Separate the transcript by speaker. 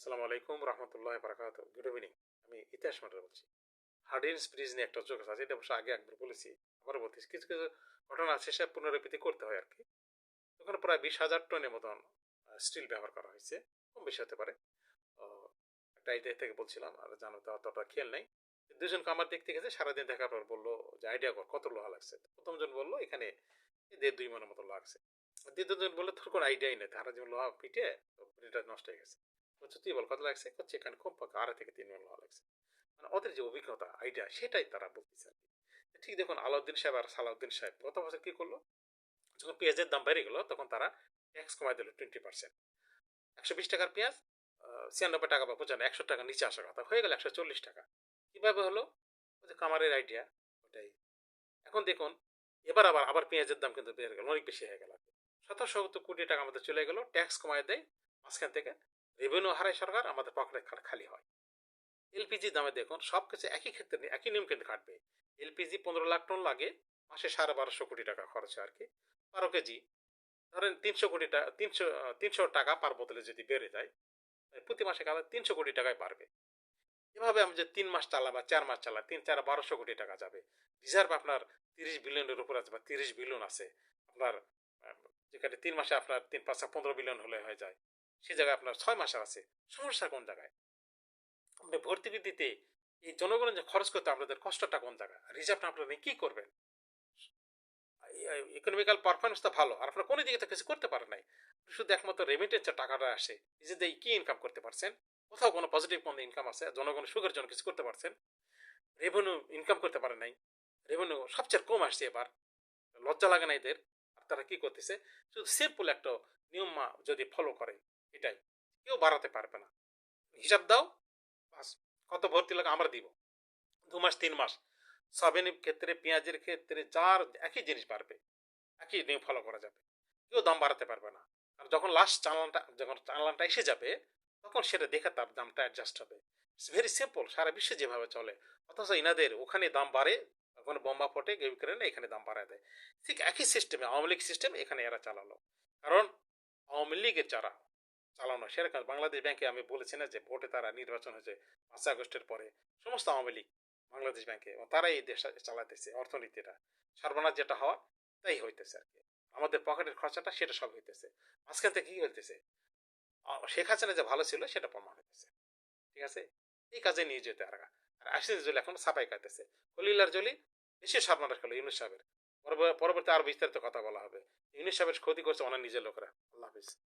Speaker 1: আসসালামু আলাইকুম রহমতুল্লাহ বারাকাত good evening আমি ইতিহাস মাটার বলছি। হার্ডিন্স ব্রিজ নিয়ে একটা যোগ আছে, এটা অবশ্য আগে একবার বলেছি আবার বলতেছি। কিছু কিছু ঘটনা আছে সে পুনরাবৃত্তি করতে হয় আর কি ওখানে প্রায় বিশ হাজার টনের মতন স্টিল ব্যবহার করা হয়েছে, কম বেশি হতে পারে। একটা আইডিয়া থেকে বলছিলাম, আর জানো তো অতটা খেয়াল নেই। দুজন কামার দেখতে গেছে সারাদিন দেখার পর বলল যে আইডিয়া কর, কত লোহা লাগছে। প্রথম জন বলল, এখানে দেড় দুই মনের মতো লাগছে। দ্বিতীয় জন বলল, তোর কোনো আইডিয়াই নেই তারা যেমন লোহা পিটে এটা নষ্ট হয়ে গেছে। বলছে বল কত লাগছে? করছে এখানে পাকা আড়াই থেকে তিন মন লোহা লাগছে। মানে ওদের যে অভিজ্ঞতা আইডিয়া সেটাই তারা বলতেছে কি। ঠিক দেখুন, আলাউদ্দিন সাহেব আর সালাউদ্দিন সাহেব গত বছর কি করল? যখন পেঁয়াজের দাম বেড়ে গেলো, তখন তারা ট্যাক্স কমাই দিল টোয়েন্টি পার্সেন্ট একশো বিশ টাকার পেঁয়াজ ছিয়ানব্বই টাকা বা পঁচানব্বই, একশো টাকা নিচে আসার কথা। হয়ে গেল একশো চল্লিশ টাকা। কীভাবে হলো? ওই কামারের আইডিয়া ওটাই। এখন দেখুন, এবার আবার আবার পেঁয়াজের দাম কিন্তু বেড়ে গেল, অনেক বেশি হয়ে গেল সতেরো সত্তর কোটি টাকা আমাদের চলে গেল ট্যাক্স কমায় দেয়, মাঝখান থেকে রেভিনিউ হারায় সরকার, আমাদের পকেটে খালি হয়। এলপিজি দামে দেখুন, সব কিছু একই ক্ষেত্রে একই নিয়ম কিন্তু কাটবে। এলপিজি পনেরো লাখ টন লাগে, মাসে সাড়ে বারোশো কোটি টাকা খরচ আর কি। বারো কেজি, ধরেন তিনশো কোটি টাকা তিনশো তিনশো টাকা পার বোতলে যদি বেড়ে যায় প্রতি মাসে কালে তিনশো কোটি টাকায় বাড়বে। এভাবে আমি যে তিন মাস চালা বা চার মাস চালা তিন, চার, বারোশো কোটি টাকা যাবে। রিজার্ভ আপনার তিরিশ বিলিয়নের উপর আছে বা তিরিশ বিলিয়ন আছে। আপনার যেখানে তিন মাসে আপনার তিন পাঁচটা পনেরো বিলিয়ন হলে হয়ে যায়। সে জায়গায় আপনার ছয় মাসে আছে। সমস্যা কোন জায়গায়? আপনি ভর্তি দিতে এই জনগণের যে খরচ করতে আপনাদের কষ্টটা কোন জায়গায়? রিজার্ভটা আপনারা কি করবেন? ইকোনমিক্যাল পারফরমেন্স তো ভালো, আর আপনার কোনো দিকে তো কিছু করতে পারেন নাই। শুধু একমাত্র রেমিটেন্সের টাকাটা আসে, নিজেদের কি ইনকাম করতে পারছেন? কোথাও কোনো পজিটিভ কোনো ইনকাম আছে? জনগণের সুখের জন্য কিছু করতে পারছেন? রেভিনিউ ইনকাম করতে পারেন নাই। রেভিনিউ সবচেয়ে কম আসছে এবার। লজ্জা লাগে না এদের। আর তারা কি করতেছে? শুধু সিম্পল একটা নিয়ম যদি ফলো করে এটাই। কেউ বাড়াতে পারবে না। হিসাব দাও কত ভর্তি লাগে আমরা দিব। দু মাস, তিন মাস। সবেনের ক্ষেত্রে, পেঁয়াজের ক্ষেত্রে, যার একই জিনিস বাড়বে, একই নিয়ম ফলো করা যাবে। কেউ দাম বাড়াতে পারবে না। আর যখন লাস্ট চালানটা, যখন চালানটা এসে যাবে, তখন সেটা দেখে তার দামটা অ্যাডজাস্ট হবে। ইটস ভেরি সিম্পল সারা বিশ্বে যেভাবে চলে। অথচ ইনাদের ওখানে দাম বাড়ে ওখানে বোম্বা ফটে ইউক্রেনে এখানে দাম বাড়ায় দেয়। ঠিক একই সিস্টেমে আওয়ামী লীগ সিস্টেম এখানে এরা চালালো। কারণ আওয়ামী লীগের যারা চালানো, সেরকম বাংলাদেশ ব্যাংকে আমি বলেছি না যে ভোটে তারা নির্বাচন হয়েছে পাঁচ আগস্টের পরে। সমস্ত আওয়ামী লীগ বাংলাদেশ ব্যাংকে এবং তারাই এই দেশ চালাতেছে, অর্থনীতিটা। সর্বনাশ যেটা হওয়া, তাই হইতেছে আর কি। আমাদের পকেটের খরচাটা সেটা সব হইতেছে। মাঝখান থেকে কি হইতেছে? শেখ হাসিনা যে ভালো ছিল, সেটা প্রমাণ হইতেছে। ঠিক আছে? এই কাজে নিয়ে যেতে আর আর আশিস জলি এখন সাফাই কাটতেছে। খলিলার জলি বেশি সর্বনাশ করল ইউনুস সাহেবের। পরবর্তী আরও বিস্তারিত কথা বলা হবে। ইউনুস সাহেবের ক্ষতি করছে ওনার নিজের লোকরা। আল্লাহ হাফিজ।